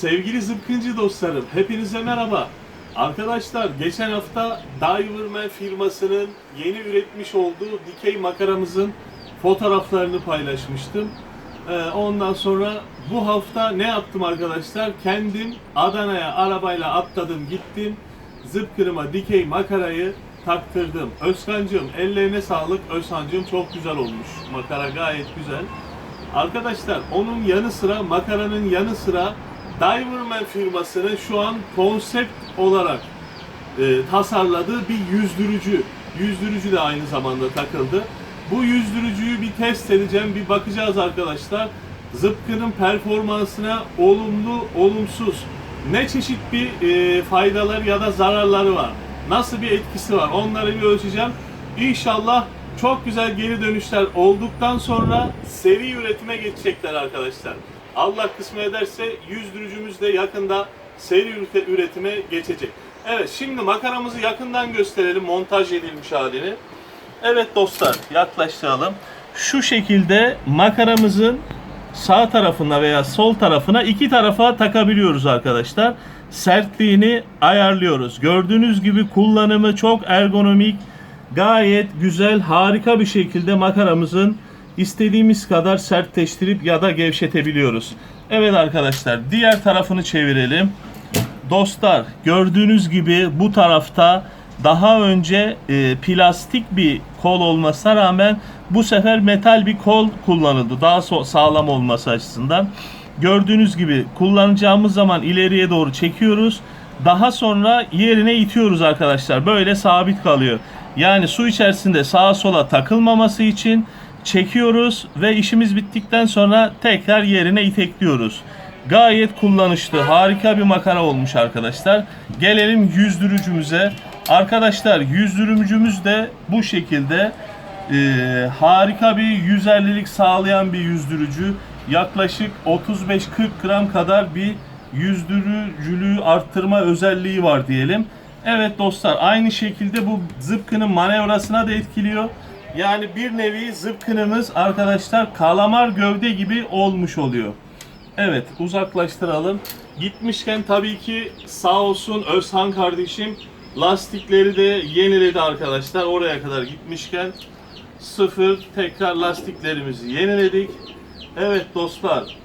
Sevgili zıpkıncı dostlarım, hepinize merhaba. Arkadaşlar geçen hafta Diverman firmasının yeni üretmiş olduğu dikey makaramızın fotoğraflarını paylaşmıştım. Ee, ondan sonra bu hafta ne yaptım arkadaşlar? Kendim Adana'ya arabayla atladım gittim. Zıpkınıma dikey makarayı taktırdım. Özkancığım ellerine sağlık. Özkancığım çok güzel olmuş. Makara gayet güzel. Arkadaşlar onun yanı sıra makaranın yanı sıra Diverman firmasının şu an konsept olarak e, tasarladığı bir yüzdürücü. Yüzdürücü de aynı zamanda takıldı. Bu yüzdürücüyü bir test edeceğim, bir bakacağız arkadaşlar. Zıpkının performansına olumlu, olumsuz ne çeşit bir e, faydaları ya da zararları var. Nasıl bir etkisi var onları bir ölçeceğim. İnşallah çok güzel geri dönüşler olduktan sonra seri üretime geçecekler arkadaşlar. Allah kısmet ederse yüzdürücümüz de yakında seri üretime geçecek. Evet şimdi makaramızı yakından gösterelim montaj edilmiş halini. Evet dostlar yaklaştıralım. Şu şekilde makaramızın sağ tarafına veya sol tarafına iki tarafa takabiliyoruz arkadaşlar. Sertliğini ayarlıyoruz. Gördüğünüz gibi kullanımı çok ergonomik, gayet güzel, harika bir şekilde makaramızın istediğimiz kadar sertleştirip ya da gevşetebiliyoruz. Evet arkadaşlar diğer tarafını çevirelim. Dostlar gördüğünüz gibi bu tarafta daha önce e, plastik bir kol olmasına rağmen bu sefer metal bir kol kullanıldı. Daha so- sağlam olması açısından. Gördüğünüz gibi kullanacağımız zaman ileriye doğru çekiyoruz. Daha sonra yerine itiyoruz arkadaşlar. Böyle sabit kalıyor. Yani su içerisinde sağa sola takılmaması için çekiyoruz ve işimiz bittikten sonra tekrar yerine itekliyoruz. Gayet kullanışlı, harika bir makara olmuş arkadaşlar. Gelelim yüzdürücümüze. Arkadaşlar yüzdürücümüz de bu şekilde e, harika bir 150'lik sağlayan bir yüzdürücü. Yaklaşık 35-40 gram kadar bir yüzdürücülüğü arttırma özelliği var diyelim. Evet dostlar aynı şekilde bu zıpkının manevrasına da etkiliyor. Yani bir nevi zıpkınımız arkadaşlar kalamar gövde gibi olmuş oluyor. Evet uzaklaştıralım. Gitmişken tabii ki sağ olsun Özhan kardeşim lastikleri de yeniledi arkadaşlar. Oraya kadar gitmişken sıfır tekrar lastiklerimizi yeniledik. Evet dostlar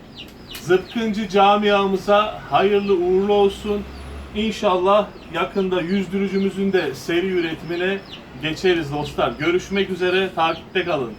Zıpkıncı camiamıza hayırlı uğurlu olsun. İnşallah yakında yüzdürücümüzün de seri üretimine geçeriz dostlar. Görüşmek üzere takipte kalın.